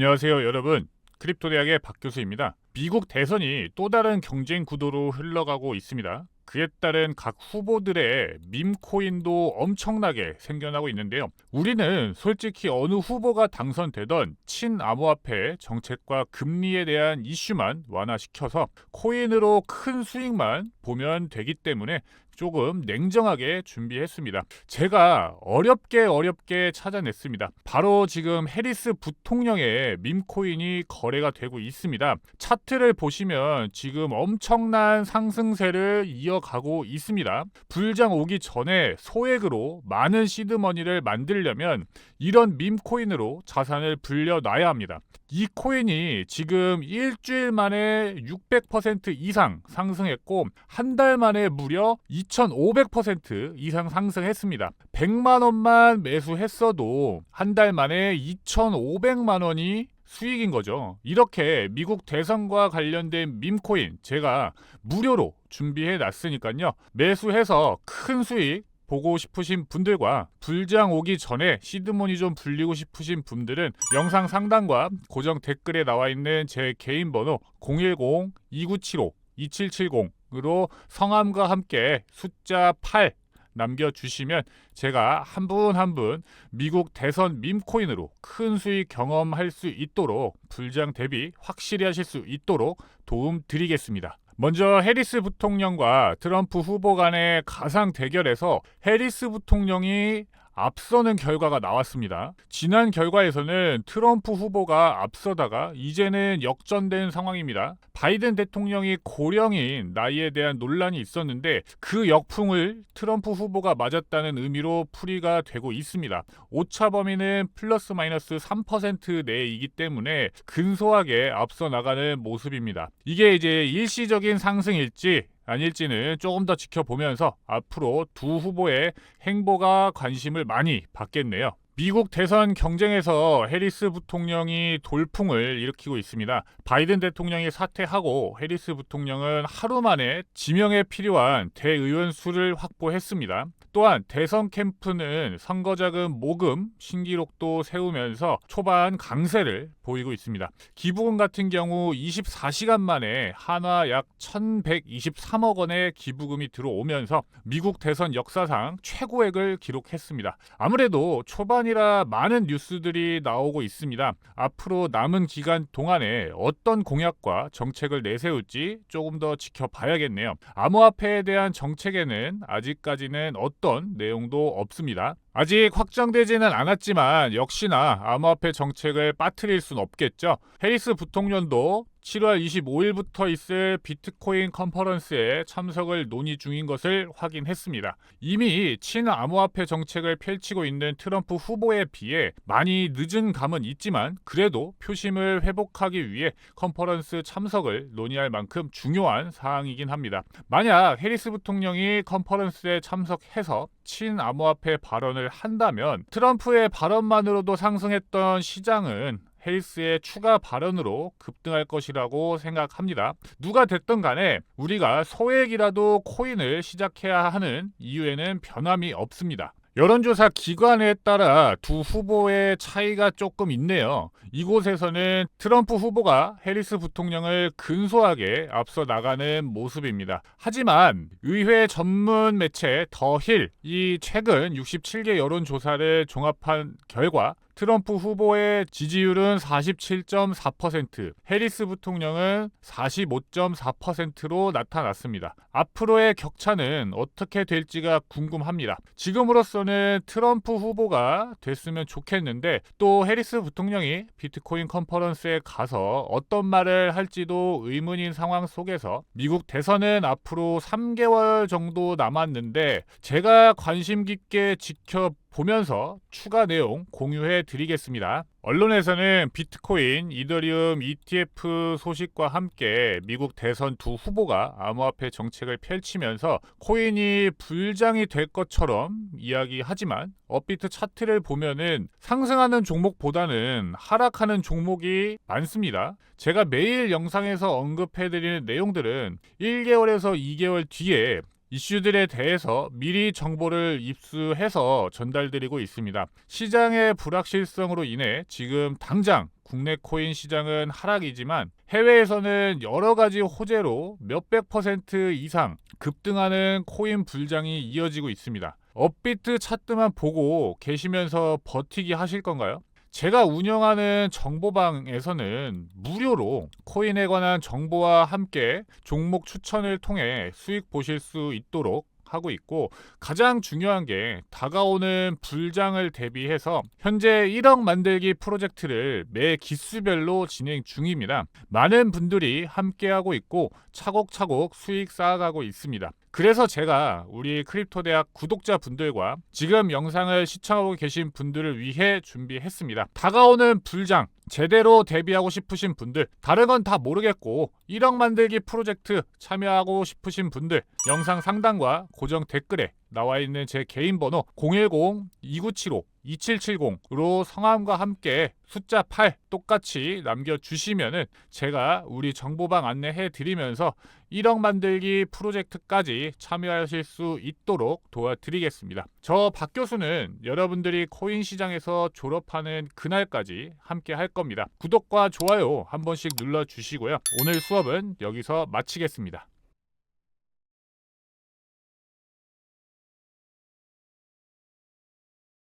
안녕하세요, 여러분. 크립토 대학의 박 교수입니다. 미국 대선이 또 다른 경쟁 구도로 흘러가고 있습니다. 그에 따른 각 후보들의 밈코인도 엄청나게 생겨나고 있는데요. 우리는 솔직히 어느 후보가 당선되던 친암호화폐 정책과 금리에 대한 이슈만 완화시켜서 코인으로 큰 수익만 보면 되기 때문에 조금 냉정하게 준비했습니다. 제가 어렵게 어렵게 찾아냈습니다. 바로 지금 해리스 부통령의 밈코인이 거래가 되고 있습니다. 차트를 보시면 지금 엄청난 상승세를 이어가고 있습니다. 불장 오기 전에 소액으로 많은 시드머니를 만들려면 이런 밈코인으로 자산을 불려놔야 합니다. 이 코인이 지금 일주일 만에 600% 이상 상승했고 한 달 만에 무려 2,500% 이상 상승했습니다. 100만 원만 매수했어도 한 달 만에 2,500만 원이 수익인 거죠. 이렇게 미국 대선과 관련된 밈코인 제가 무료로 준비해 놨으니까요. 매수해서 큰 수익 보고 싶으신 분들과 불장 오기 전에 시드머니 좀 불리고 싶으신 분들은 영상 상단과 고정 댓글에 나와 있는 제 개인 번호 010-2975-2770 으로 성함과 함께 숫자 8 남겨주시면 제가 한 분 한 분 미국 대선 밈코인으로 큰 수익 경험할 수 있도록 불장 대비 확실히 하실 수 있도록 도움 드리겠습니다. 먼저 해리스 부통령과 트럼프 후보 간의 가상 대결에서 해리스 부통령이 앞서는 결과가 나왔습니다. 지난 결과에서는 트럼프 후보가 앞서다가 이제는 역전된 상황입니다. 바이든 대통령이 고령인 나이에 대한 논란이 있었는데 그 역풍을 트럼프 후보가 맞았다는 의미로 풀이가 되고 있습니다. 오차 범위는 플러스 마이너스 3% 내이기 때문에 근소하게 앞서 나가는 모습입니다. 이게 이제 일시적인 상승일지 아닐지는 조금 더 지켜보면서 앞으로 두 후보의 행보가 관심을 많이 받겠네요. 미국 대선 경쟁에서 해리스 부통령이 돌풍을 일으키고 있습니다. 바이든 대통령이 사퇴하고 해리스 부통령은 하루 만에 지명에 필요한 대의원 수를 확보했습니다. 또한 대선 캠프는 선거자금 모금 신기록도 세우면서 초반 강세를 보이고 있습니다. 기부금 같은 경우 24시간 만에 한화 약 1123억 원의 기부금이 들어오면서 미국 대선 역사상 최고액을 기록했습니다. 아무래도 초반이라 많은 뉴스들이 나오고 있습니다. 앞으로 남은 기간 동안에 어떤 공약과 정책을 내세울지 조금 더 지켜봐야겠네요. 암호화폐에 대한 정책에는 아직까지는 어떤 내용도 없습니다. 아직 확정되지는 않았지만 역시나 암호화폐 정책을 빠뜨릴 순 없겠죠. 해리스 부통령도 7월 25일부터 있을 비트코인 컨퍼런스에 참석을 논의 중인 것을 확인했습니다. 이미 친암호화폐 정책을 펼치고 있는 트럼프 후보에 비해 많이 늦은 감은 있지만 그래도 표심을 회복하기 위해 컨퍼런스 참석을 논의할 만큼 중요한 사항이긴 합니다. 만약 해리스 부통령이 컨퍼런스에 참석해서 친암호화폐 발언을 한다면 트럼프의 발언만으로도 상승했던 시장은 헬스의 추가 발언으로 급등할 것이라고 생각합니다. 누가 됐든 간에 우리가 소액이라도 코인을 시작해야 하는 이유에는 변함이 없습니다. 여론조사 기관에 따라 두 후보의 차이가 조금 있네요. 이곳에서는 트럼프 후보가 해리스 부통령을 근소하게 앞서 나가는 모습입니다. 하지만 의회 전문 매체 더힐이 최근 67개 여론조사를 종합한 결과 트럼프 후보의 지지율은 47.4%, 해리스 부통령은 45.4%로 나타났습니다. 앞으로의 격차는 어떻게 될지가 궁금합니다. 지금으로서는 트럼프 후보가 됐으면 좋겠는데 또 해리스 부통령이 비트코인 컨퍼런스에 가서 어떤 말을 할지도 의문인 상황 속에서 미국 대선은 앞으로 3개월 정도 남았는데 제가 관심 깊게 지켜 보면서 추가 내용 공유해 드리겠습니다. 언론에서는 비트코인, 이더리움 ETF 소식과 함께 미국 대선 두 후보가 암호화폐 정책을 펼치면서 코인이 불장이 될 것처럼 이야기하지만 업비트 차트를 보면은 상승하는 종목보다는 하락하는 종목이 많습니다. 제가 매일 영상에서 언급해 드리는 내용들은 1개월에서 2개월 뒤에 이슈들에 대해서 미리 정보를 입수해서 전달드리고 있습니다. 시장의 불확실성으로 인해 지금 당장 국내 코인 시장은 하락이지만 해외에서는 여러 가지 호재로 몇백 퍼센트 이상 급등하는 코인 불장이 이어지고 있습니다. 업비트 차트만 보고 계시면서 버티기 하실 건가요? 제가 운영하는 정보방에서는 무료로 코인에 관한 정보와 함께 종목 추천을 통해 수익 보실 수 있도록 하고 있고 가장 중요한 게 다가오는 불장을 대비해서 현재 1억 만들기 프로젝트를 매 기수별로 진행 중입니다. 많은 분들이 함께하고 있고 차곡차곡 수익 쌓아가고 있습니다. 그래서 제가 우리 크립토 대학 구독자 분들과 지금 영상을 시청하고 계신 분들을 위해 준비했습니다. 다가오는 불장 제대로 대비하고 싶으신 분들 다른 건 다 모르겠고 1억 만들기 프로젝트 참여하고 싶으신 분들 영상 상단과 고정 댓글에 나와 있는 제 개인 번호 010-2975-2770으로 성함과 함께 숫자 8 똑같이 남겨주시면은 제가 우리 정보방 안내해 드리면서 1억 만들기 프로젝트까지 참여하실 수 있도록 도와드리겠습니다. 저 박 교수는 여러분들이 코인 시장에서 졸업하는 그날까지 함께 할 겁니다. 구독과 좋아요 한 번씩 눌러 주시고요. 오늘 수업은 여기서 마치겠습니다.